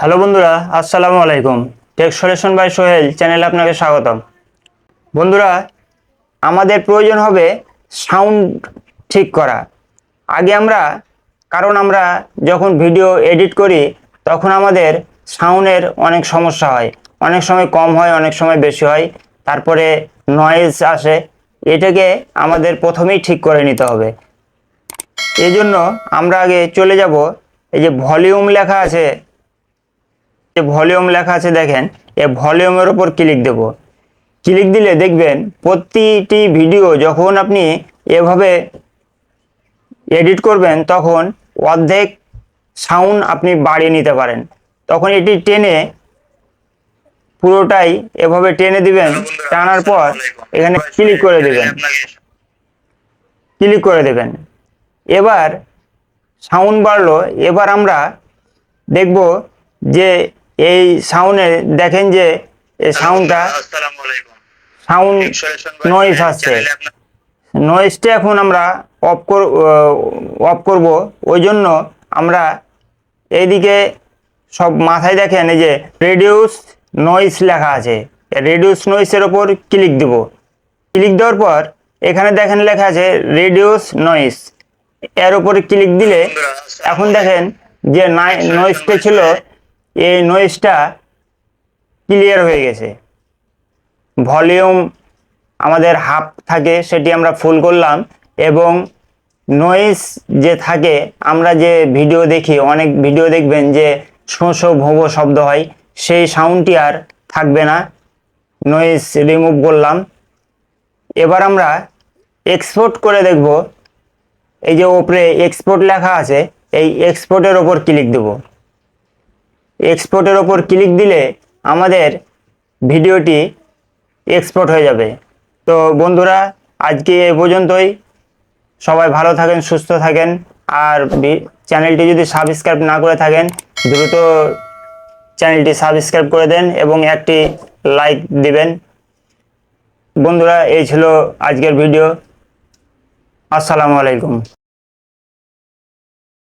Hello বন্ধুরা, আসসালামু আলাইকুম। টেক সলিউশন বাই সোহেল চ্যানেলে আপনাকে স্বাগতম। বন্ধুরা, আমাদের প্রয়োজন হবে সাউন্ড ঠিক করা। আগে আমরা, কারণ আমরা যখন ভিডিও এডিট করি, তখন আমাদের সাউন্ডের অনেক সমস্যা হয়। অনেক সময় কম হয়, অনেক সময় বেশি হয়। তারপরে নয়েজ আসে। এটাকে আমাদের প্রথমেই ঠিক করে নিতে হবে। এই জন্য আমরা আগে চলে যাব। এই যে ভলিউম লেখা আছে যে ভলিউম লেখা আছে দেখেন এই ভলিউমের ওপর ক্লিক দেব। ক্লিক দিলে দেখবেন প্রতিটি ভিডিও যখন আপনি এভাবে এডিট করবেন, তখন অর্ধেক সাউন্ড আপনি বাড়িয়ে নিতে পারেন। তখন এটি টেনে পুরোটাই এভাবে টেনে দিবেন, টানার পর এখানে ক্লিক করে দেবেন। ক্লিক করে দেবেন। এবার সাউন্ড বাড়লো, এবার আমরা দেখব যে এই সাউন্ডে দেখেন যে এই সাউন্ডটা আসসালামু আলাইকুম। সাউন্ড নয়েজ আসছে। নয়েজটা এখন আমরা অফ কর অফ করব। ওই জন্য আমরা এইদিকে সব মাথায় দেখেন এই যে রেডিউস নয়েজ লেখা আছে। রেডিউস নয়েজের ওপর ক্লিক দেব। ক্লিক দেওয়ার পর এখানে দেখেন লেখা আছে রেডিউস নয়েজ এর উপরে ক্লিক দিলে এখন দেখেন যে নয়েজটা ছিল এই নয়েজটা ক্লিয়ার হয়ে গেছে। ভলিউম আমাদের হাফ থাকে, সেটি আমরা ফুল করলাম এবং নয়েজ যে থাকে, আমরা যে ভিডিও দেখি, অনেক ভিডিও দেখবেন যে শোঁ শোঁ ভোঁ শব্দ হয়, সেই সাউন্ডটি আর থাকবে না। নয়েজ রিমুভ করলাম। এবার আমরা এক্সপোর্ট করে দেখব। এই যে ওপরে এক্সপোর্ট লেখা আছে, এই এক্সপোর্টের ওপর ক্লিক দেব। এক্সপোর্টের ওপর ক্লিক দিলে আমাদের ভিডিওটি এক্সপোর্ট হয়ে যাবে। তো বন্ধুরা, আজকে এ পর্যন্তই। সবাই ভালো থাকেন, সুস্থ থাকেন, আর চ্যানেলটি যদি সাবস্ক্রাইব না করে থাকেন, দ্রুত চ্যানেলটি সাবস্ক্রাইব করে দেন এবং একটি লাইক দিবেন। বন্ধুরা, এই ছিল আজকের ভিডিও। আসসালামু আলাইকুম।